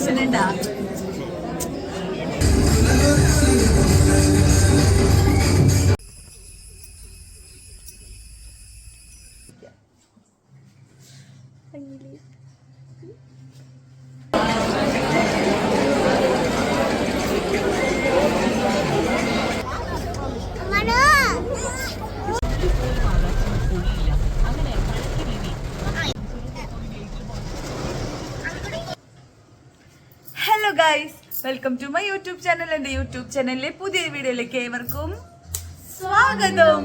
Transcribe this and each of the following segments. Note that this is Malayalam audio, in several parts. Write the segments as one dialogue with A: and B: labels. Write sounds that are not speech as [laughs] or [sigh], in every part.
A: Tension to my YouTube channel എന്റെ യൂട്യൂബ് ചാനലിലെ പുതിയ വീഡിയോയിലേക്ക് ഏവർക്കും സ്വാഗതം.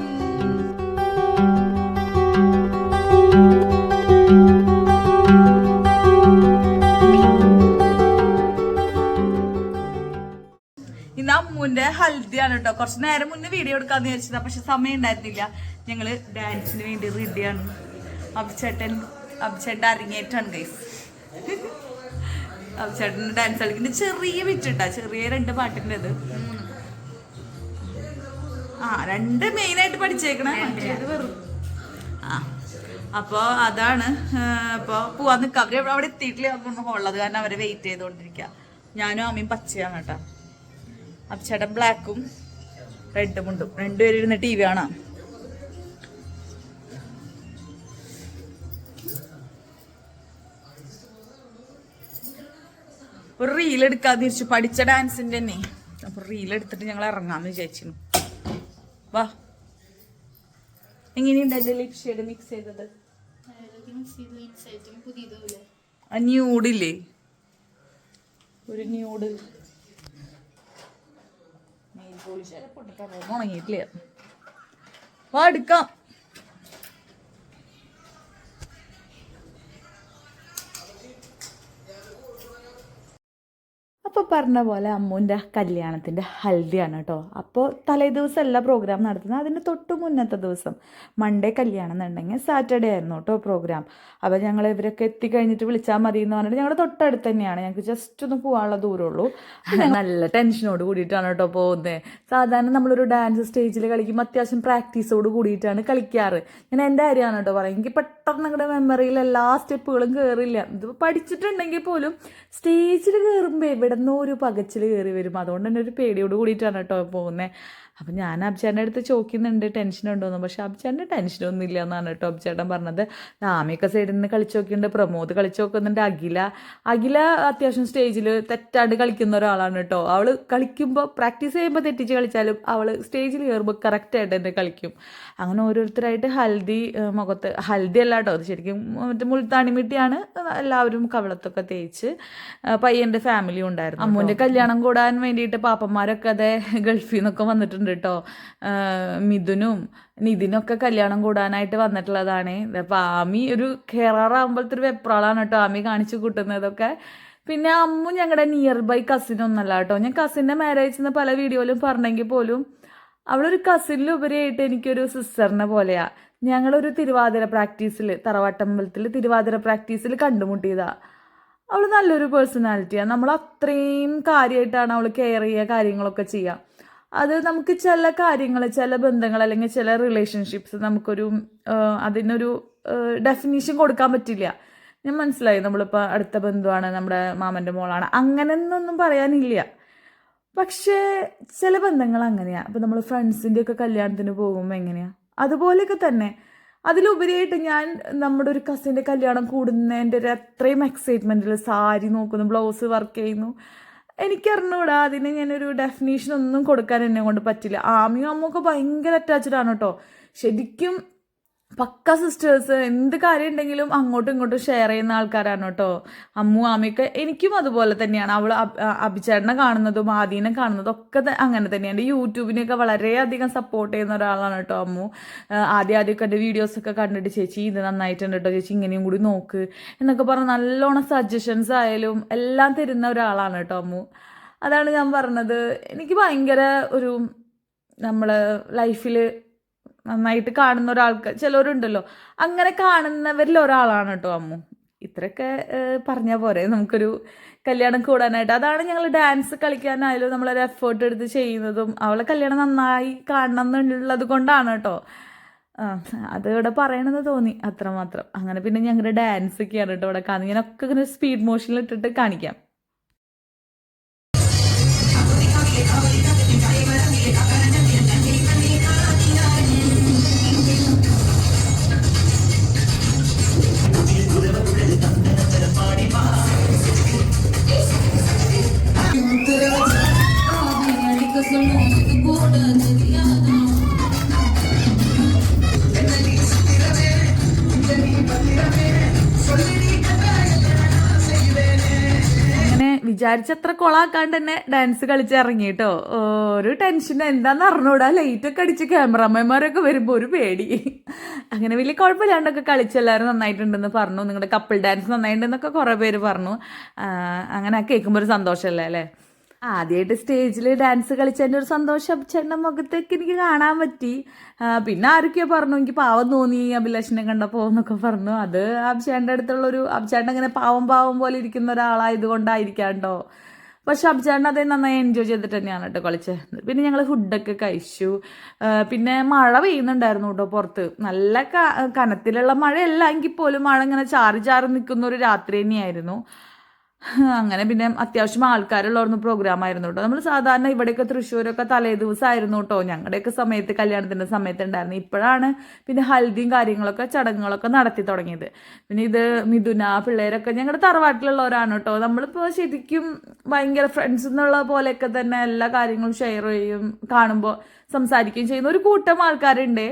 A: ഇന്ന് അമ്മുവിന്റെ ഹൽദിയാണ് കേട്ടോ കുറച്ച് നേരം മുന്നേ വീഡിയോ എടുക്കാന്ന് വിചാരിച്ചതാ പക്ഷെ സമയം ഉണ്ടായിരുന്നില്ല. ഞങ്ങൾ ഡാൻസിന് വേണ്ടി റെഡിയാണ് അഭിചേട്ടൻ അഭിചേട്ടൻ അരങ്ങേറ്റാണ് ഗൈസ് ചേട്ടന് ഡാൻസ് കളിക്കുന്ന ചെറിയ വിറ്റിട്ടാ ചെറിയ രണ്ട് പാട്ടിന്റെ അത് ആ രണ്ട് മെയിൻ ആയിട്ട് പഠിച്ചേക്കണേ വെറും. ആ അതാണ് ഇപ്പൊ പോവാൻ നിൽക്കുക അവർ അവിടെ എത്തിയിട്ടില്ല. ഉള്ളത് കാരണം അവരെ വെയിറ്റ് ചെയ്തുകൊണ്ടിരിക്കുക ഞാനും അമ്മയും പച്ചയാണ് കേട്ടോ. അപ്പം ചേട്ടൻ ബ്ലാക്കും റെഡും ഉണ്ടും. രണ്ടുപേരും ഇരുന്ന് ടി വി കാണാം. ഒരു റീൽ എടുക്കാതെ തിരിച്ചു പഠിച്ച ഡാൻസിന്റെ തന്നെ. അപ്പൊ റീൽ എടുത്തിട്ട് ഞങ്ങൾ ഇറങ്ങാന്ന് വിചാരിച്ചു വാ. എങ്ങനെയുണ്ട് ഷെയ്ഡ് മിക്സ് ചെയ്തത്? ന്യൂഡില്ലേ ഒരു ന്യൂഡ് ഉണങ്ങിയിട്ടില്ല. വാ എടുക്കാം. അപ്പോൾ പറഞ്ഞ പോലെ അമ്മുവിന്റെ കല്യാണത്തിന്റെ ഹൽദിയാണ് കേട്ടോ അപ്പോൾ തലേ ദിവസമല്ല പ്രോഗ്രാം നടത്തുന്നത്. അതിന്റെ തൊട്ട് മുന്നത്തെ ദിവസം മൺഡേ കല്യാണം എന്നുണ്ടെങ്കിൽ സാറ്റർഡേ ആയിരുന്നു കേട്ടോ പ്രോഗ്രാം അപ്പോൾ ഞങ്ങൾ ഇവരൊക്കെ എത്തിക്കഴിഞ്ഞിട്ട് വിളിച്ചാൽ മതി എന്ന് പറഞ്ഞിട്ട് ഞങ്ങളുടെ തൊട്ടടുത്ത് തന്നെയാണ്. ഞങ്ങൾക്ക് ജസ്റ്റ് ഒന്ന് പോകാനുള്ള ദൂരമുള്ളൂ. നല്ല ടെൻഷനോട് കൂടിയിട്ടാണ് കേട്ടോ പോകുന്നത് സാധാരണ നമ്മളൊരു ഡാൻസ് സ്റ്റേജിൽ കളിക്കുമ്പോൾ അത്യാവശ്യം പ്രാക്ടീസോട് കൂടിയിട്ടാണ് കളിക്കാറ്. ഞാൻ എന്റെ കാര്യമാണ് കേട്ടോ പറയാം. എനിക്ക് പെട്ടെന്ന് നിങ്ങളുടെ മെമ്മറിയിൽ എല്ലാ സ്റ്റെപ്പുകളും കയറില്ല ഇത് പഠിച്ചിട്ടുണ്ടെങ്കിൽ പോലും സ്റ്റേജിൽ കയറുമ്പോൾ എവിടെ നിന്നോ ഒരു പകച്ചിൽ കയറി വരും. അതുകൊണ്ട് തന്നെ ഒരു പേടിയോട് കൂടിയിട്ടാണ് കേട്ടോ പോകുന്നത് അപ്പം ഞാൻ അബ്ചേട്ടന്റെ അടുത്ത് ചോദിക്കുന്നുണ്ട് ടെൻഷൻ ഉണ്ടോന്ന്? പക്ഷെ അബ്ചേട്ടന്റെ ടെൻഷനൊന്നും ഇല്ല എന്നാണ് കേട്ടോ അബ്ചേട്ടൻ പറഞ്ഞത്. ആമയൊക്കെ സൈഡിൽ നിന്ന് കളിച്ച് നോക്കിയിട്ടുണ്ട് പ്രമോദ് കളിച്ച് നോക്കുന്നുണ്ട് അഖില. അഖില അത്യാവശ്യം സ്റ്റേജിൽ തെറ്റാണ്ട് കളിക്കുന്ന ഒരാളാണ് കേട്ടോ. അവൾ കളിക്കുമ്പോൾ പ്രാക്ടീസ് ചെയ്യുമ്പോൾ തെറ്റിച്ച് കളിച്ചാലും അവൾ സ്റ്റേജിൽ കയറുമ്പോൾ കറക്റ്റായിട്ട് തന്നെ കളിക്കും. അങ്ങനെ ഓരോരുത്തരായിട്ട് ഹൽദി മുഖത്ത് ഹൽദി അല്ല കേട്ടോ അത് ശരിക്കും മറ്റേ മുൾത്താണി മിട്ടിയാണ് എല്ലാവരും കവളത്തൊക്കെ തേച്ച് പയ്യന്റെ ഫാമിലി ഉണ്ടായിരുന്നു അമ്മൂന്റെ കല്യാണം കൂടാൻ വേണ്ടിയിട്ട് പാപ്പന്മാരൊക്കെ അതെ ഗൾഫിൽ നിന്നൊക്കെ വന്നിട്ടുണ്ട് കേട്ടോ ആ, മിഥുനും നിതിനൊക്കെ കല്യാണം കൂടാനായിട്ട് വന്നിട്ടുള്ളതാണ്. അപ്പോൾ ആമി ഒരു കയറാറാകുമ്പോഴത്തെ ഒരു വെപ്രാളാണ് കേട്ടോ ആമി കാണിച്ചു കൂട്ടുന്നതൊക്കെ. പിന്നെ അമ്മു ഞങ്ങളുടെ നിയർ ബൈ കസിൻ ഒന്നല്ല കേട്ടോ ഞാൻ കസിന്റെ മാരേജ് എന്ന് പല വീഡിയോയിലും പറഞ്ഞെങ്കിൽ പോലും അവളൊരു കസിനിലുപരിയായിട്ട് എനിക്കൊരു സിസ്റ്ററിനെ പോലെയാ. ഞങ്ങളൊരു തിരുവാതിര പ്രാക്ടീസിൽ തറവാട്ടമ്പലത്തിൽ തിരുവാതിര പ്രാക്ടീസിൽ കണ്ടുമുട്ടിയതാ. അവൾ നല്ലൊരു പേഴ്സണാലിറ്റിയാണ് നമ്മൾ അത്രയും കാര്യമായിട്ടാണ് അവൾ കെയർ ചെയ്യുക കാര്യങ്ങളൊക്കെ ചെയ്യുക അത് നമുക്ക് ചില കാര്യങ്ങൾ ചില ബന്ധങ്ങൾ അല്ലെങ്കിൽ ചില റിലേഷൻഷിപ്സ് നമുക്കൊരു അതിനൊരു ഡെഫിനേഷൻ കൊടുക്കാൻ പറ്റില്ല. ഞാൻ മനസ്സിലായി നമ്മളിപ്പോൾ അടുത്ത ബന്ധുവാണ് നമ്മുടെ മാമന്റെ മോളാണ്. അങ്ങനെയൊന്നും പറയാനില്ല. പക്ഷേ ചില ബന്ധങ്ങൾ അങ്ങനെയാണ് ഇപ്പം നമ്മൾ ഫ്രണ്ട്സിന്റെ ഒക്കെ കല്യാണത്തിന് പോകുമ്പോൾ എങ്ങനെയാണ് അതുപോലെയൊക്കെ തന്നെ. അതിലുപരിയായിട്ട് ഞാൻ നമ്മുടെ ഒരു കസിന്റെ കല്യാണം കൂടുന്നതിന്റെ ഒരു അത്രയും എക്സൈറ്റ്മെന്റിൽ സാരി നോക്കുന്നു ബ്ലൗസ് വർക്ക് ചെയ്യുന്നു. എനിക്കറിഞ്ഞൂടാ അതിന് ഞാനൊരു ഡെഫിനേഷൻ ഒന്നും കൊടുക്കാൻ എന്നെ കൊണ്ട് പറ്റില്ല. ആമിയും അമ്മയൊക്കെ ഭയങ്കര അറ്റാച്ച്ഡ് ആണ് കേട്ടോ. ശരിക്കും പക്ക സിസ്റ്റേഴ്സ് എന്ത് കാര്യം ഉണ്ടെങ്കിലും അങ്ങോട്ടും ഇങ്ങോട്ടും ഷെയർ ചെയ്യുന്ന ആൾക്കാരാണ് കേട്ടോ. അമ്മു ആമയൊക്കെ എനിക്കും അതുപോലെ തന്നെയാണ്. അവൾ അഭിചേട്ടനെ കാണുന്നതും ആദീനെ കാണുന്നതും ഒക്കെ അങ്ങനെ തന്നെയാണ്. യൂട്യൂബിനെയൊക്കെ വളരെയധികം സപ്പോർട്ട് ചെയ്യുന്ന ഒരാളാണ് കേട്ടോ അമ്മു. ആദ്യം ആദ്യമൊക്കെ എന്റെ വീഡിയോസൊക്കെ കണ്ടിട്ട് ചേച്ചി ഇത് നന്നായിട്ടുണ്ട് കേട്ടോ. ചേച്ചി ഇങ്ങനെയും കൂടി നോക്ക്. എന്നൊക്കെ പറഞ്ഞ് നല്ലോണം സജഷൻസ് ആയാലും എല്ലാം തരുന്ന ഒരാളാണ് കേട്ടോ അമ്മു. അതാണ് ഞാൻ പറഞ്ഞത്. എനിക്ക് ഭയങ്കര ഒരു നമ്മൾ ലൈഫിൽ നന്നായിട്ട് കാണുന്ന ഒരാൾക്ക് ചിലവരുണ്ടല്ലോ. അങ്ങനെ കാണുന്നവരിൽ ഒരാളാണ് കേട്ടോ അമ്മു. ഇത്രയൊക്കെ പറഞ്ഞാൽ പോരെ. നമുക്കൊരു കല്യാണം കൂടാനായിട്ട്. അതാണ് ഞങ്ങൾ ഡാൻസ് കളിക്കാനായാലും നമ്മളൊരു എഫേർട്ട് എടുത്ത് ചെയ്യുന്നതും അവളെ കല്യാണം നന്നായി കാണണം എന്നുള്ളത് കൊണ്ടാണ് കേട്ടോ. അത് ഇവിടെ പറയണമെന്ന് തോന്നി അത്രമാത്രം. അങ്ങനെ പിന്നെ ഞങ്ങളുടെ ഡാൻസ് ഒക്കെയാണ് കേട്ടോ ഇവിടെ കാണുന്നത്. ഞാനൊക്കെ ഇങ്ങനെ സ്പീഡ് മോഷനിൽ ഇട്ടിട്ട് കാണിക്കാം. വിചാരിച്ചത്ര കൊളാക്കാണ്ട് തന്നെ ഡാൻസ് കളിച്ചിറങ്ങി കേട്ടോ ഒരു ടെൻഷൻ എന്താന്ന് അറിഞ്ഞൂടാ. ലൈറ്റൊക്കെ അടിച്ച് ക്യാമറമാൻമാരൊക്കെ വരുമ്പോൾ ഒരു പേടി. അങ്ങനെ വലിയ കുഴപ്പമില്ലാണ്ടൊക്കെ കളിച്ച് എല്ലാവരും നന്നായിട്ടുണ്ടെന്ന് പറഞ്ഞു. നിങ്ങളുടെ കപ്പിൾ ഡാൻസ് നന്നായിട്ടുണ്ടെന്നൊക്കെ കുറേ പേര് പറഞ്ഞു. അങ്ങനെ കേൾക്കുമ്പോൾ ഒരു സന്തോഷമല്ലേ അല്ലേ? ആദ്യമായിട്ട് സ്റ്റേജിൽ ഡാൻസ് കളിച്ചതിന്റെ ഒരു സന്തോഷം ചേട്ടന്റെ മുഖത്തേക്ക് എനിക്ക് കാണാൻ പറ്റി. പിന്നെ ആരൊക്കെയോ പറഞ്ഞു എനിക്ക് പാവം തോന്നി അഭിലാഷിനെ കണ്ടപ്പോൾ എന്നൊക്കെ പറഞ്ഞു. അത് അഭിചേട്ടന്റെ അടുത്തുള്ളൊരു അഭിചേട്ടൻ അങ്ങനെ പാവം പാവം പോലെ ഇരിക്കുന്ന ഒരാളായത് കൊണ്ടായിരിക്കാം കേട്ടോ പക്ഷെ അഭിചേട്ടൻ അതേ നന്നായി എൻജോയ് ചെയ്തിട്ട് തന്നെയാണ് കേട്ടോ കളിച്ചത്. പിന്നെ ഞങ്ങൾ ഫുഡൊക്കെ കഴിച്ചു. പിന്നെ മഴ പെയ്യുന്നുണ്ടായിരുന്നു കേട്ടോ പുറത്ത്. നല്ല കനത്തിലുള്ള മഴയല്ല. എങ്കിൽ പോലും മഴ ഇങ്ങനെ ചാറി ചാറി നിൽക്കുന്ന ഒരു രാത്രി തന്നെയായിരുന്നു. [laughs] അങ്ങനെ പിന്നെ അത്യാവശ്യം ആൾക്കാരുള്ളവർന്ന് പ്രോഗ്രാം ആയിരുന്നു കേട്ടോ നമ്മൾ സാധാരണ ഇവിടെയൊക്കെ തൃശ്ശൂരൊക്കെ തലേ ദിവസമായിരുന്നു കേട്ടോ ഞങ്ങളുടെയൊക്കെ സമയത്ത് കല്യാണത്തിന്റെ സമയത്ത് ഉണ്ടായിരുന്നു ഇപ്പോഴാണ് പിന്നെ ഹൽദിയും കാര്യങ്ങളൊക്കെ ചടങ്ങുകളൊക്കെ നടത്തി തുടങ്ങിയത്. പിന്നെ ഇത് മിഥുന പിള്ളേരൊക്കെ ഞങ്ങളുടെ തറവാട്ടിലുള്ളവരാണ് കേട്ടോ നമ്മളിപ്പോൾ ശരിക്കും ഭയങ്കര ഫ്രണ്ട്സ് എന്നുള്ള പോലെയൊക്കെ തന്നെ എല്ലാ കാര്യങ്ങളും ഷെയർ ചെയ്യും കാണുമ്പോൾ സംസാരിക്കുകയും ചെയ്യുന്ന ഒരു കൂട്ടം ആൾക്കാരുണ്ട്.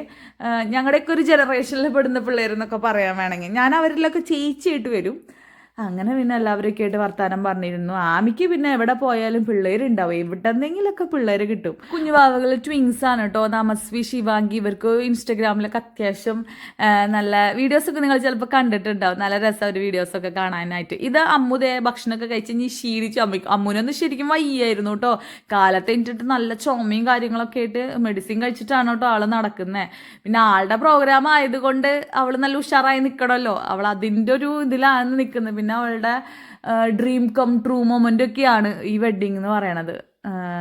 A: ഞങ്ങളുടെയൊക്കെ ഒരു ജനറേഷനിൽ പെടുന്ന പിള്ളേരെന്നൊക്കെ പറയാൻ വേണമെങ്കിൽ. ഞാൻ അവരിലൊക്കെ ചേച്ചിയായിട്ട് വരും. അങ്ങനെ പിന്നെ എല്ലാവരൊക്കെ ആയിട്ട് വർത്താനം പറഞ്ഞിരുന്നു. ആമിക്ക് പിന്നെ എവിടെ പോയാലും പിള്ളേരുണ്ടാവും. എവിടെന്നെങ്കിലൊക്കെ പിള്ളേർ കിട്ടും. കുഞ്ഞുവാവകൾ ട്വിങ്സ് ആണ് കേട്ടോ നമസ്വി ശിവാങ്കി ഇവർക്ക് ഇൻസ്റ്റഗ്രാമിലൊക്കെ അത്യാവശ്യം നല്ല വീഡിയോസ് ഒക്കെ നിങ്ങൾ ചിലപ്പോൾ കണ്ടിട്ടുണ്ടാവും. നല്ല രസം ഒരു വീഡിയോസൊക്കെ കാണാനായിട്ട്. ഇത് അമ്മുദേ ഭക്ഷണമൊക്കെ കഴിച്ച് ഇനി ക്ഷീണിച്ചു അമ്മ അമ്മുനൊന്ന് ശരിക്കും വയ്യായിരുന്നു കേട്ടോ കാലത്ത് എണീറ്റിട്ട് നല്ല ചുമയും കാര്യങ്ങളൊക്കെ ആയിട്ട് മെഡിസിൻ കഴിച്ചിട്ടാണ് കേട്ടോ ആൾ നടക്കുന്നത് പിന്നെ ആളുടെ പ്രോഗ്രാം ആയതുകൊണ്ട് അവൾ നല്ല ഉഷാറായി നിൽക്കണമല്ലോ അവൾ അതിന്റെ ഒരു ഇതിലാണ് നിൽക്കുന്നത് പിന്നെ അവളുടെ ഡ്രീം കം ട്രൂ മൊമെന്റ് ഒക്കെയാണ് ഈ വെഡ്ഡിങ് എന്ന് പറയണത്.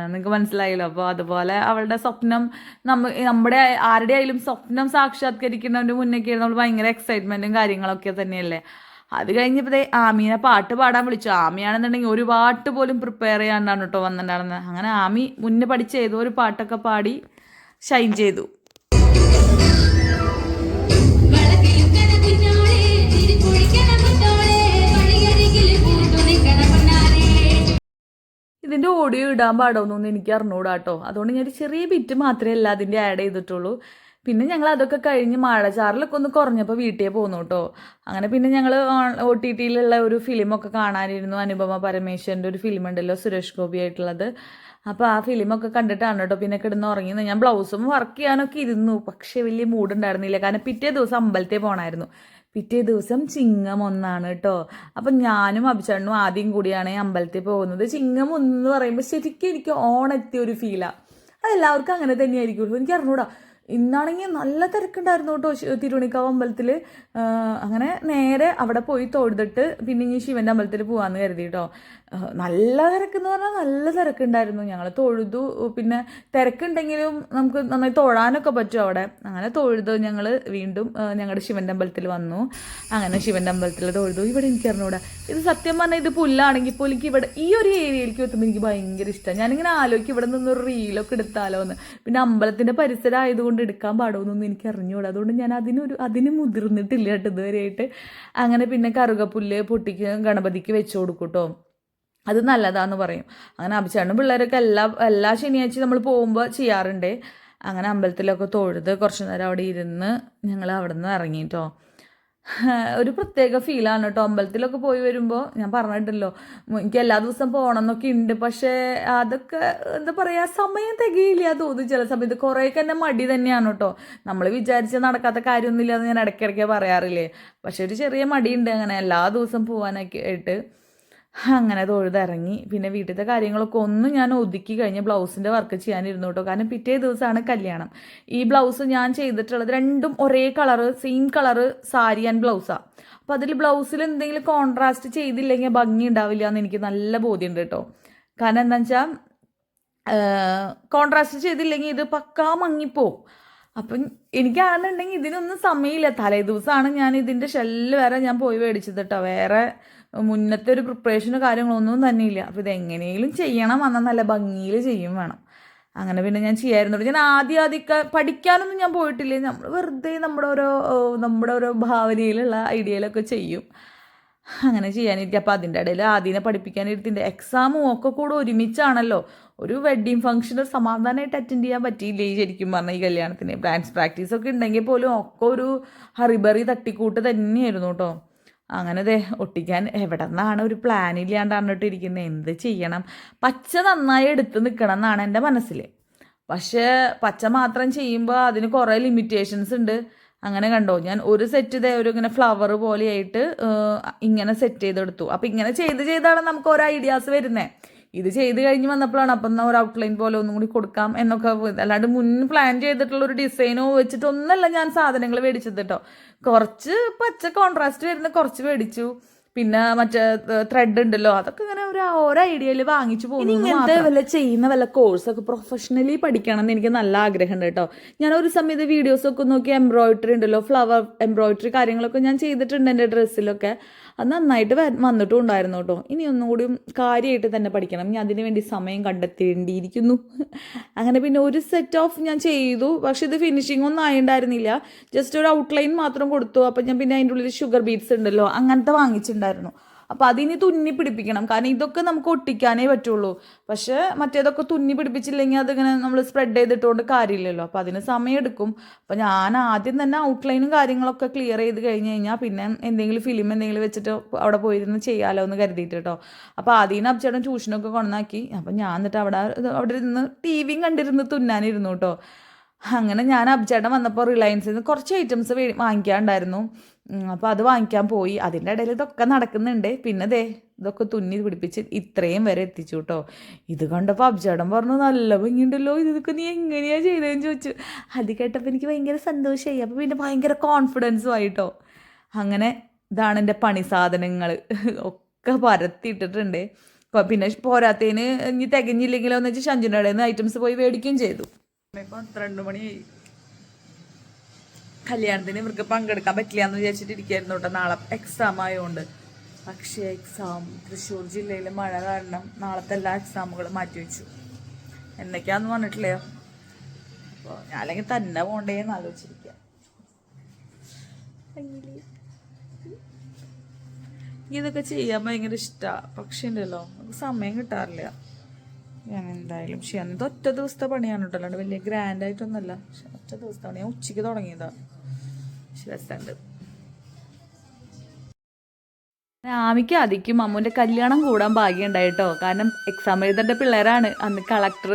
A: നിങ്ങൾക്ക് മനസ്സിലായല്ലോ. അപ്പോൾ അതുപോലെ അവളുടെ സ്വപ്നം നമ്മ നമ്മുടെ ആരുടെ ആയാലും സ്വപ്നം സാക്ഷാത്കരിക്കുന്നതിന്റെ മുന്നേക്ക് നമ്മൾ ഭയങ്കര എക്സൈറ്റ്മെന്റും കാര്യങ്ങളൊക്കെ തന്നെയല്ലേ. അത് കഴിഞ്ഞപ്പോൾ ആമീനെ പാട്ട് പാടാൻ വിളിച്ചു. ആമിയാണെന്നുണ്ടെങ്കിൽ ഒരു പാട്ട് പോലും പ്രിപ്പയർ ചെയ്യാണ്ടാണ് കേട്ടോ വന്നിട്ടുണ്ടായിരുന്നത്. അങ്ങനെ ആമി മുന്നേ പഠിച്ച ഏതോ ഒരു പാട്ടൊക്കെ പാടി ഷൈൻ ചെയ്തു. ഇതിന്റെ ഓഡിയോ ഇടാൻ പാടുമെന്നൊന്നും എനിക്ക് അറിഞ്ഞൂടാ കേട്ടോ അതുകൊണ്ട് ഒരു ചെറിയ ബിറ്റ് മാത്രമേ അല്ല അതിന്റെ ആഡ് ചെയ്തിട്ടുള്ളൂ. പിന്നെ ഞങ്ങൾ അതൊക്കെ കഴിഞ്ഞ് മഴച്ചാറിലൊക്കെ ഒന്ന് കുറഞ്ഞപ്പോൾ വീട്ടിൽ പോന്നു കേട്ടോ അങ്ങനെ പിന്നെ ഞങ്ങൾ ഒ ടി ടിയിലുള്ള ഒരു ഫിലിമൊക്കെ കാണാനിരുന്നു. അനുപമ പരമേശ്വരന്റെ ഒരു ഫിലിം ഉണ്ടല്ലോ സുരേഷ് ഗോപി ആയിട്ടുള്ളത്. അപ്പോൾ ആ ഫിലിമൊക്കെ കണ്ടിട്ടാണ് കേട്ടോ പിന്നെ കിടന്ന് ഉറങ്ങിയത് ഞാൻ ബ്ലൗസും വർക്ക് ചെയ്യാനൊക്കെ ഇരുന്നു. പക്ഷേ വലിയ മൂഡ് ഉണ്ടായിരുന്നില്ല. കാരണം പിറ്റേ ദിവസം അമ്പലത്തിൽ പോകണമായിരുന്നു പിറ്റേ ദിവസം ചിങ്ങം ഒന്നാണ് കേട്ടോ അപ്പം ഞാനും അഭിചണ്ണും ആദ്യം കൂടിയാണ് അമ്പലത്തിൽ പോകുന്നത്. ചിങ്ങം ഒന്ന് പറയുമ്പോൾ ശരിക്കും എനിക്ക് ഓണെത്തിയ ഒരു ഫീലാണ് അതെല്ലാവർക്കും അങ്ങനെ തന്നെയായിരിക്കുള്ളൂ എനിക്ക് അറിഞ്ഞൂടാ. ഇന്നാണെങ്കിൽ നല്ല തിരക്കുണ്ടായിരുന്നു കേട്ടോ തിരുവണിക്കാവ് അമ്പലത്തിൽ അങ്ങനെ നേരെ അവിടെ പോയി തൊഴുതിട്ട് പിന്നെ ഇനി ശിവന്റെ അമ്പലത്തിൽ പോകാമെന്ന് കരുതി കേട്ടോ നല്ല തിരക്കെന്ന് പറഞ്ഞാൽ നല്ല തിരക്കുണ്ടായിരുന്നു. ഞങ്ങൾ തൊഴുതു. പിന്നെ തിരക്കുണ്ടെങ്കിലും നമുക്ക് നന്നായി തൊഴാനൊക്കെ പറ്റും അവിടെ. അങ്ങനെ തൊഴുതു. ഞങ്ങൾ വീണ്ടും ഞങ്ങളുടെ ശിവന്റെ അമ്പലത്തിൽ വന്നു. അങ്ങനെ ശിവന്റെ അമ്പലത്തിൽ തൊഴുതു. ഇവിടെ എനിക്ക് അറിഞ്ഞൂടാ. ഇത് സത്യം പറഞ്ഞാൽ ഇത് പുല്ലാണെങ്കിൽ പോലും എനിക്ക് ഇവിടെ ഈ ഒരു ഏരിയയിലേക്ക് എത്തുമ്പോൾ എനിക്ക് ഭയങ്കര ഇഷ്ടമാണ് ഞാനിങ്ങനെ ആലോചിക്കും ഇവിടെ ഒരു റീലൊക്കെ എടുത്താലോ എന്ന്. പിന്നെ അമ്പലത്തിന്റെ പരിസരം ആയതുകൊണ്ട് എടുക്കാൻ പാടുമെന്നൊന്നും എനിക്ക് അറിഞ്ഞൂടാ. അതുകൊണ്ട് ഞാൻ അതിനൊരു അതിന് മുതിർന്നിട്ടില്ല കേട്ടോ ഇതുവരെയായിട്ട്. അങ്ങനെ പിന്നെ കറുകപ്പുല്ല് പൊട്ടിക്ക് ഗണപതിക്ക് വെച്ചു കൊടുക്കും കേട്ടോ. അത് നല്ലതാന്ന് പറയും. അങ്ങനെ അഭിചാണ്ടും പിള്ളേരൊക്കെ എല്ലാ എല്ലാ ശനിയാഴ്ച നമ്മൾ പോകുമ്പോൾ ചെയ്യാറുണ്ട്. അങ്ങനെ അമ്പലത്തിലൊക്കെ തൊഴുത് കുറച്ച് നേരം അവിടെ ഇരുന്ന് ഞങ്ങൾ അവിടെ നിന്ന് ഇറങ്ങിയിട്ടോ [laughs] ഒരു പ്രത്യേക ഫീലാണ് കേട്ടോ. അമ്പലത്തിലൊക്കെ പോയി വരുമ്പോൾ ഞാൻ പറഞ്ഞിട്ടല്ലോ എനിക്ക് എല്ലാ ദിവസവും പോകണം എന്നൊക്കെ ഉണ്ട് പക്ഷേ അതൊക്കെ എന്താ പറയുക സമയം തികയില്ല തോന്നി ചില സമയത്ത്. കുറേയൊക്കെ എന്റെ മടി തന്നെയാണ് കേട്ടോ. നമ്മൾ വിചാരിച്ച നടക്കാത്ത കാര്യമൊന്നുമില്ല എന്ന് ഞാൻ ഇടയ്ക്കിടയ്ക്ക് പറയാറില്ലേ. പക്ഷെ ഒരു ചെറിയ മടിയുണ്ട് അങ്ങനെ എല്ലാ ദിവസവും പോകാനൊക്കെ ആയിട്ട്. അങ്ങനെ തൊഴുതിറങ്ങി പിന്നെ വീട്ടിലത്തെ കാര്യങ്ങളൊക്കെ ഒന്നും ഞാൻ ഒതുക്കി കഴിഞ്ഞ് ബ്ലൗസിന്റെ വർക്ക് ചെയ്യാനിരുന്നു കേട്ടോ. കാരണം പിറ്റേ ദിവസമാണ് കല്യാണം. ഈ ബ്ലൗസ് ഞാൻ ചെയ്തിട്ടുള്ളത് രണ്ടും ഒരേ colour same colour sari and ബ്ലൗസാണ് അപ്പോൾ അതിൽ ബ്ലൗസിൽ എന്തെങ്കിലും കോൺട്രാസ്റ്റ് ചെയ്തില്ലെങ്കിൽ ഭംഗി ഉണ്ടാവില്ല എന്ന് എനിക്ക് നല്ല ബോധ്യമുണ്ട് കേട്ടോ. കാരണം എന്താ വെച്ചാൽ കോൺട്രാസ്റ്റ് ചെയ്തില്ലെങ്കിൽ ഇത് പക്കാ മങ്ങിപ്പോവും. അപ്പം എനിക്കാണെന്നുണ്ടെങ്കിൽ ഇതിനൊന്നും സമയമില്ല. തലേ ദിവസമാണ് ഞാൻ ഇതിന്റെ ഷെല്ല് വരെ ഞാൻ പോയി മേടിച്ചത് കേട്ടോ. വേറെ മുന്നത്തെ ഒരു പ്രിപ്പറേഷനോ കാര്യങ്ങളൊന്നും തന്നെ ഇല്ല അപ്പോൾ ഇതെങ്ങനെയും ചെയ്യണം എന്നാൽ നല്ല ഭംഗിയിൽ ചെയ്യും വേണം. അങ്ങനെ പിന്നെ ഞാൻ ചെയ്യായിരുന്നു ഞാൻ ആദ്യം ആദ്യമൊക്കെ പഠിക്കാനൊന്നും ഞാൻ പോയിട്ടില്ല. നമ്മൾ വെറുതെ നമ്മുടെ ഓരോ നമ്മുടെ ഓരോ ഭാവനയിലുള്ള ഐഡിയയിലൊക്കെ ചെയ്യും. അങ്ങനെ ചെയ്യാനിരിക്കും. അപ്പോൾ അതിന്റെ ഇടയിൽ ആദ്യനെ പഠിപ്പിക്കാനിരുത്തിന്റെ എക്സാമും ഒക്കെ കൂടെ ഒരുമിച്ചാണല്ലോ. ഒരു വെഡ്ഡിങ് ഫംഗ്ഷൻ സമാധാനമായിട്ട് അറ്റൻഡ് ചെയ്യാൻ പറ്റിയില്ലേ ശരിക്കും പറഞ്ഞാൽ ഈ കല്യാണത്തിന്. ഡാൻസ് പ്രാക്ടീസ് ഒക്കെ ഉണ്ടെങ്കിൽ പോലും ഒക്കെ ഒരു ഹറിബറി തട്ടിക്കൂട്ട് തന്നെയായിരുന്നു കേട്ടോ അങ്ങനെ ദേ ഒട്ടിക്കാൻ എവിടെ നിന്നാണ് ഒരു പ്ലാൻ ഇല്ലാണ്ടാണ് കേട്ടോ ഇരിക്കുന്നത് എന്ത് ചെയ്യണം? പച്ച നന്നായി എടുത്ത് നിൽക്കണം എന്നാണ് എന്റെ മനസ്സിൽ പക്ഷേ പച്ച മാത്രം ചെയ്യുമ്പോൾ അതിന് കുറേ ലിമിറ്റേഷൻസ് ഉണ്ട്. അങ്ങനെ കണ്ടോ? ഞാൻ ഒരു സെറ്റ് ഇതേ ഒരു ഇങ്ങനെ ഫ്ലവർ പോലെയായിട്ട് ഇങ്ങനെ സെറ്റ് ചെയ്തെടുത്തു. അപ്പം ഇങ്ങനെ ചെയ്ത് ചെയ്താണ് നമുക്ക് ഓരോ ഐഡിയാസ് വരുന്നത് ഇത് ചെയ്ത് കഴിഞ്ഞ് വന്നപ്പോഴാണ് അപ്പം എന്നാൽ ഒരു ഔട്ട്ലൈൻ പോലെ ഒന്നും കൂടി കൊടുക്കാം എന്നൊക്കെ അല്ലാണ്ട് മുൻ പ്ലാൻ ചെയ്തിട്ടുള്ള ഒരു ഡിസൈനോ വെച്ചിട്ടൊന്നല്ല ഞാൻ സാധനങ്ങൾ മേടിച്ചത് കേട്ടോ. കുറച്ച് പച്ച കോൺട്രാസ്റ്റ് വരുന്ന കുറച്ച് മേടിച്ചു. പിന്നെ മറ്റേ ത്രെഡ് ഉണ്ടല്ലോ അതൊക്കെ ഇങ്ങനെ ഒരു ഓരോ ഐഡിയയിൽ വാങ്ങിച്ചു പോകുന്നു ഇങ്ങനത്തെ വല്ല ചെയ്യുന്ന വല്ല കോഴ്സൊക്കെ പ്രൊഫഷണലി പഠിക്കണം എന്ന് എനിക്ക് നല്ല ആഗ്രഹമുണ്ട് കേട്ടോ. ഞാൻ ഒരു സമയത്ത് വീഡിയോസ് ഒക്കെ നോക്കി എംബ്രോയിഡറി ഉണ്ടല്ലോ ഫ്ലവർ എംബ്രോയിഡറി കാര്യങ്ങളൊക്കെ ഞാൻ ചെയ്തിട്ടുണ്ട് എന്റെ ഡ്രസ്സിലൊക്കെ അത് നന്നായിട്ട് വന്നിട്ടും ഉണ്ടായിരുന്നു കേട്ടോ. ഇനി ഒന്നും കൂടി കാര്യമായിട്ട് തന്നെ പഠിക്കണം. ഞാൻ അതിന് വേണ്ടി സമയം കണ്ടെത്തേണ്ടിയിരിക്കുന്നു. [laughs] അങ്ങനെ പിന്നെ ഒരു സെറ്റ് ഓഫ് ഞാൻ ചെയ്തു. പക്ഷെ ഇത് ഫിനിഷിംഗ് ഒന്നും ആയിണ്ടായിരുന്നില്ല. ജസ്റ്റ് ഒരു ഔട്ട്ലൈൻ മാത്രം കൊടുത്തു. അപ്പം ഞാൻ പിന്നെ അതിന്റെ ഉള്ളിൽ ഷുഗർ ബീറ്റ്സ് ഉണ്ടല്ലോ അങ്ങനത്തെ വാങ്ങിച്ചിട്ടുണ്ടായിരുന്നു. അപ്പോൾ അതിനി തുന്നി പിടിപ്പിക്കണം. കാരണം ഇതൊക്കെ നമുക്ക് ഒട്ടിക്കാനേ പറ്റുള്ളൂ. പക്ഷേ മറ്റേതൊക്കെ തുന്നി പിടിപ്പിച്ചില്ലെങ്കിൽ അതിങ്ങനെ നമ്മൾ സ്പ്രെഡ് ചെയ്തിട്ടുകൊണ്ട് കാര്യമില്ലല്ലോ. അപ്പോൾ അതിന് സമയം എടുക്കും അപ്പോൾ ഞാൻ ആദ്യം തന്നെ ഔട്ട്ലൈനും കാര്യങ്ങളൊക്കെ ക്ലിയർ ചെയ്ത് കഴിഞ്ഞ് കഴിഞ്ഞാൽ പിന്നെ എന്തെങ്കിലും ഫിലിം എന്തെങ്കിലും വെച്ചിട്ട് അവിടെ പോയിരുന്ന് ചെയ്യാമല്ലോ എന്ന് കരുതിയിട്ട് കേട്ടോ അപ്പോൾ ആദ്യം അബ്ചേട്ടൻ ട്യൂഷനൊക്കെ കൊണ്ടാക്കി അപ്പോൾ ഞാൻ എന്നിട്ട് അവിടെ അവിടെ ഇരുന്ന് ടി വിയും കണ്ടിരുന്ന് തുന്നാനിരുന്നു കേട്ടോ അങ്ങനെ ഞാൻ അബ്ചേട്ടൻ വന്നപ്പോൾ റിലയൻസിൽ നിന്ന് കുറച്ച് ഐറ്റംസ് വാങ്ങിക്കാനുണ്ടായിരുന്നു അപ്പോൾ അത് വാങ്ങിക്കാൻ പോയി. അതിന്റെ ഇടയിൽ ഇതൊക്കെ നടക്കുന്നുണ്ട്. പിന്നെ ദേ ഇതൊക്കെ തുന്നി പിടിപ്പിച്ച് ഇത്രയും വരെ എത്തിച്ചു കേട്ടോ ഇത് കണ്ടപ്പോൾ അബ്ജടം പറഞ്ഞു നല്ല ഭംഗിയുണ്ടല്ലോ ഇതൊക്കെ നീ എങ്ങനെയാ ചെയ്തതെന്ന് ചോദിച്ചു. അത് കേട്ടപ്പോൾ എനിക്ക് ഭയങ്കര സന്തോഷമായി അപ്പോൾ പിന്നെ ഭയങ്കര കോൺഫിഡൻസും ആയിട്ടോ അങ്ങനെ ഇതാണ് എന്റെ പണി സാധനങ്ങൾ ഒക്കെ പരത്തിയിട്ടിട്ടുണ്ട്. പിന്നെ പോരാത്തതിന് ഇനി തികഞ്ഞില്ലെങ്കിലോ എന്ന് വെച്ചാൽ നിന്ന് ഐറ്റംസ് പോയി മേടിക്കുകയും ചെയ്തു. ഇപ്പം പന്ത്രണ്ട് മണിയായി കല്യാണത്തിന് ഇവർക്ക് പങ്കെടുക്കാൻ പറ്റില്ല എന്ന് വിചാരിച്ചിട്ട് ഇരിക്കായിരുന്നു കേട്ടോ നാളെ എക്സാം ആയതുകൊണ്ട് പക്ഷേ എക്സാം തൃശ്ശൂർ ജില്ലയിൽ മഴ കാരണം നാളത്തെ എല്ലാ എക്സാമുകളും മാറ്റിവെച്ചു എന്നൊക്കെയാന്ന് പറഞ്ഞിട്ടില്ലേ അപ്പോൾ ഞാൻ അല്ലെങ്കിൽ തന്നെ പോണ്ടേന്ന് ആലോചിച്ചിരിക്കുക ഇതൊക്കെ ചെയ്യാൻ ഭയങ്കര ഇഷ്ടമാണ് പക്ഷേ ഉണ്ടല്ലോ നമുക്ക് സമയം കിട്ടാറില്ല. ഞാൻ എന്തായാലും ചെയ്യാൻ ഇത് ഒറ്റ ദിവസത്തെ പണിയാണ് കേട്ടോ അല്ലാണ്ട് വലിയ ഗ്രാൻഡായിട്ടൊന്നുമല്ല പക്ഷെ ഒറ്റ ദിവസത്തെ പണി. ഞാൻ ഉച്ചയ്ക്ക് തുടങ്ങിയതാ. പക്ഷെ രസമുണ്ട് ആമിക്കും അതിക്കും അമ്മുവിന്റെ കല്യാണം കൂടാൻ ഭാഗ്യമുണ്ടായിട്ടോ കാരണം എക്സാം എഴുതേണ്ട പിള്ളേരാണ്. അന്ന് കളക്ടർ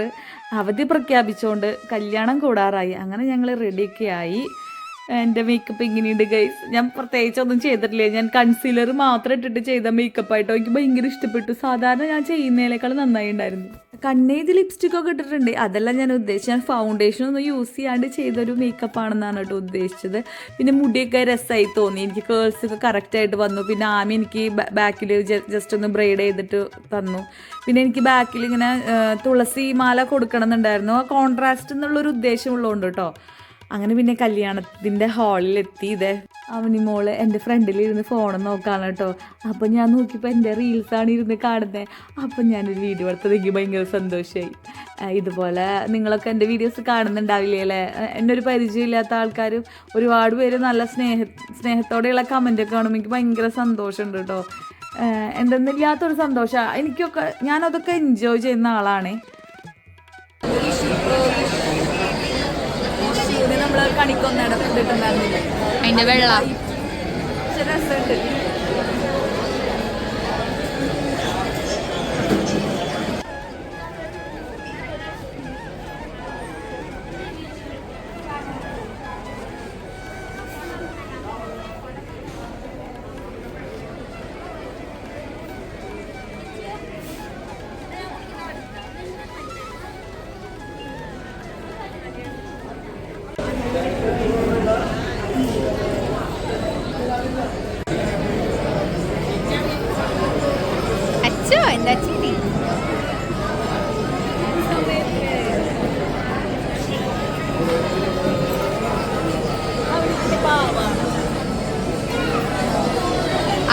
A: അവധി പ്രഖ്യാപിച്ചുകൊണ്ട് കല്യാണം കൂടാറായി. അങ്ങനെ ഞങ്ങൾ റെഡിയൊക്കെ ആയി. എന്റെ മേക്കപ്പ് ഇങ്ങനെയുണ്ട് ഗൈസ് ഞാൻ പ്രത്യേകിച്ച് ഒന്നും ചെയ്തിട്ടില്ല. ഞാൻ കൺസീലർ മാത്രം ഇട്ടിട്ട് ചെയ്ത മേക്കപ്പ് ആയിട്ടോ. എനിക്ക് ഭയങ്കര ഇഷ്ടപ്പെട്ടു. സാധാരണ ഞാൻ ചെയ്യുന്നതിനേക്കാൾ നന്നായി ഉണ്ടായിരുന്നു. കണ്ണേത് ലിപ്സ്റ്റിക് ഒക്കെ ഇട്ടിട്ടുണ്ട്. അതല്ല ഞാൻ ഉദ്ദേശിച്ചത്. ഞാൻ ഫൗണ്ടേഷൻ ഒന്നും യൂസ് ചെയ്യാണ്ട് ചെയ്തൊരു മേക്കപ്പ് ആണെന്നാണ് കേട്ടോ ഉദ്ദേശിച്ചത്. പിന്നെ മുടിയൊക്കെ രസമായി തോന്നി. എനിക്ക് കേൾസ് ഒക്കെ കറക്റ്റായിട്ട് വന്നു. പിന്നെ ആമി എനിക്ക് ബാക്കിൽ ജസ്റ്റ് ഒന്ന് ബ്രൈഡ് ചെയ്തിട്ട് തന്നു. പിന്നെ എനിക്ക് ബാക്കിൽ ഇങ്ങനെ തുളസി മാല കൊടുക്കണം എന്നുണ്ടായിരുന്നു ആ കോൺട്രാസ്റ്റ് എന്നുള്ളൊരു ഉദ്ദേശമുള്ളതുകൊണ്ട് കേട്ടോ. അങ്ങനെ പിന്നെ കല്യാണത്തിന്റെ ഹാളിലെത്തി ഇതേ. അവനി മോൾ എന്റെ ഫ്രണ്ടിലിരുന്ന് ഫോൺ നോക്കാണ് കേട്ടോ. അപ്പം ഞാൻ നോക്കിയപ്പോൾ എന്റെ റീൽസാണ് ഇരുന്ന് കാണുന്നത് അപ്പം ഞാനൊരു വീഡിയോ എടുത്തത് എനിക്ക് ഭയങ്കര സന്തോഷമായി ഇതുപോലെ നിങ്ങളൊക്കെ എന്റെ വീഡിയോസ് കാണുന്നുണ്ടാവില്ലേ അല്ലേ? എന്റെ ഒരു പരിചയമില്ലാത്ത ആൾക്കാരും ഒരുപാട് പേര് നല്ല സ്നേഹ സ്നേഹത്തോടെയുള്ള കമന്റൊക്കെ കാണുമ്പോൾ എനിക്ക് ഭയങ്കര സന്തോഷമുണ്ട് കേട്ടോ. എന്തെന്നില്ലാത്തൊരു സന്തോഷമാണ് എനിക്കൊക്കെ ഞാനതൊക്കെ എൻജോയ് ചെയ്യുന്ന ആളാണേ. നമ്മൾ കണിക്കൊന്നട ഇട്ടിട്ടുണ്ടായിരുന്നില്ലേ
B: അതിന്റെ വെള്ളം.
A: രസമുണ്ട്.
B: അച്ഛോ എന്താ ചിരി അപ്പു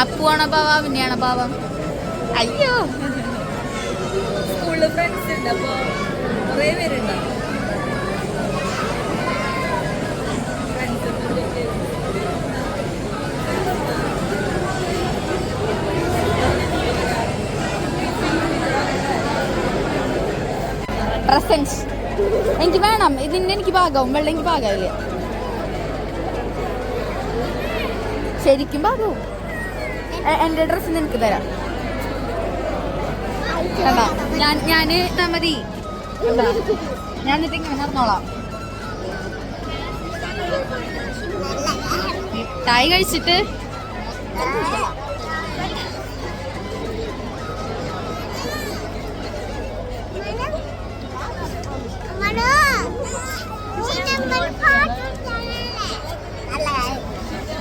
B: അപ്പുവാണോ പാവം പിന്നെയാണോ പാവം അയ്യോ.
A: സ്കൂളിൽ ഫ്രണ്ട്സ് ഉണ്ട് അപ്പോൾ കുറേ പേരുണ്ട്.
B: പ്രസൻസ് എനിക്ക് വേണം. ഇതിന്റെ എനിക്ക് ഭാഗവും വെള്ളം എനിക്ക് ഭാഗമില്ല ശരിക്കും ഭാഗവും എന്റെ ഡ്രസ്സ് നിനക്ക് തരാം. കണ്ടാ? ഞാൻ ഞാൻ ഇട്ടാ മതി. ഞാൻ എന്നിട്ട് നടന്നോളാം. മിഠായി കഴിച്ചിട്ട്?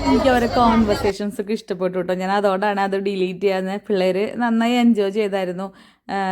A: എനിക്ക് അവരെ കോൺവെർസേഷൻസ് ഒക്കെ ഇഷ്ടപ്പെട്ടു കേട്ടോ ഞാൻ അതോടാണ് അത് ഡിലീറ്റ് ചെയ്യാന്ന് പിള്ളേർ നന്നായി എൻജോയ് ചെയ്തായിരുന്നു.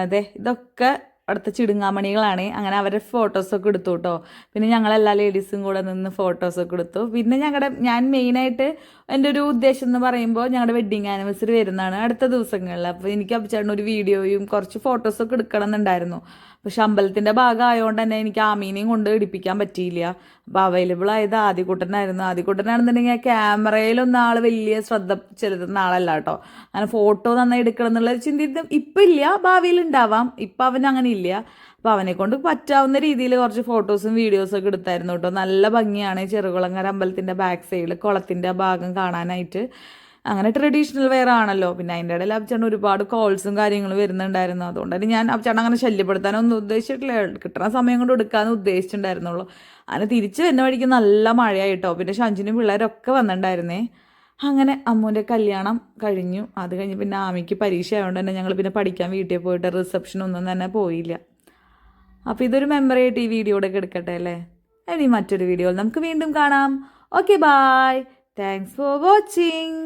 A: അതെ ഇതൊക്കെ അടുത്ത ചിടുങ്ങാമണികളാണ്. അങ്ങനെ അവരുടെ ഫോട്ടോസൊക്കെ എടുത്തു കേട്ടോ പിന്നെ ഞങ്ങളെല്ലാ ലേഡീസും കൂടെ നിന്ന് ഫോട്ടോസൊക്കെ എടുത്തു. പിന്നെ ഞങ്ങളുടെ ഞാൻ മെയിനായിട്ട് എന്റെ ഒരു ഉദ്ദേശം എന്ന് പറയുമ്പോൾ ഞങ്ങളുടെ വെഡ്ഡിങ് ആനിവേഴ്സറി വരുന്നതാണ് അടുത്ത ദിവസങ്ങളിൽ. അപ്പോൾ എനിക്ക് അപ്പച്ചേട്ടൻ ഒരു വീഡിയോയും കുറച്ച് ഫോട്ടോസൊക്കെ എടുക്കണം എന്നുണ്ടായിരുന്നു. പക്ഷെ അമ്പലത്തിന്റെ ഭാഗമായതുകൊണ്ട് തന്നെ എനിക്ക് ആമീനെയും കൊണ്ട് ഇടിപ്പിക്കാൻ പറ്റിയില്ല. അപ്പോൾ അവൈലബിൾ ആയത് ആദ്യക്കൂട്ടനായിരുന്നു ആദ്യക്കൂട്ടനാണെന്നുണ്ടെങ്കിൽ ക്യാമറയിലൊന്നും ആൾ വലിയ ശ്രദ്ധ ചെലുത്തുന്ന ആളല്ല കേട്ടോ. അങ്ങനെ ഫോട്ടോ നന്നായി എടുക്കണം എന്നുള്ള ചിന്തിക്കും ഇപ്പം ഇല്ല. ഭാവിയിൽ ഉണ്ടാവാം. ഇപ്പം അവൻ അങ്ങനെ ഇല്ല. അപ്പോൾ അവനെ കൊണ്ട് പറ്റാവുന്ന രീതിയിൽ കുറച്ച് ഫോട്ടോസും വീഡിയോസും ഒക്കെ എടുത്തായിരുന്നു കേട്ടോ. നല്ല ഭംഗിയാണ് ചെറുകുളങ്ങര അമ്പലത്തിന്റെ ബാക്ക് സൈഡിൽ കുളത്തിന്റെ ഭാഗം കാണാനായിട്ട്. അങ്ങനെ ട്രഡീഷണൽ വെയർ ആണല്ലോ. പിന്നെ അതിന്റെ ഇടയിൽ അബ്ചേട്ടൻ ഒരുപാട് കോൾസും കാര്യങ്ങളും വരുന്നുണ്ടായിരുന്നു. അതുകൊണ്ട് തന്നെ ഞാൻ അബ്ചേട്ടൻ അങ്ങനെ ശല്യപ്പെടുത്താനൊന്നും ഉദ്ദേശിച്ചിട്ടില്ല. കിട്ടുന്ന സമയം കൊണ്ട് എടുക്കാമെന്ന് ഉദ്ദേശിച്ചിട്ടുണ്ടായിരുന്നുള്ളൂ. അങ്ങനെ തിരിച്ച് വരുന്ന വഴിക്ക് നല്ല മഴയായിട്ടോ പിന്നെ ഷഞ്ചിനും പിള്ളേരൊക്കെ വന്നിട്ടുണ്ടായിരുന്നേ. അങ്ങനെ അമ്മൂന്റെ കല്യാണം കഴിഞ്ഞു. അത് കഴിഞ്ഞ് പിന്നെ ആമിക്ക് പരീക്ഷ ആയതുകൊണ്ട് തന്നെ ഞങ്ങൾ പിന്നെ പഠിക്കാൻ വീട്ടിൽ പോയിട്ട് റിസപ്ഷൻ ഒന്നും തന്നെ പോയില്ല. അപ്പോൾ ഇതൊരു മെമ്മറി ആയിട്ട് ഈ വീഡിയോ കൂടെ എടുക്കട്ടെ അല്ലേ? ഇനി മറ്റൊരു വീഡിയോയിൽ നമുക്ക് വീണ്ടും കാണാം. Okay bye thanks for watching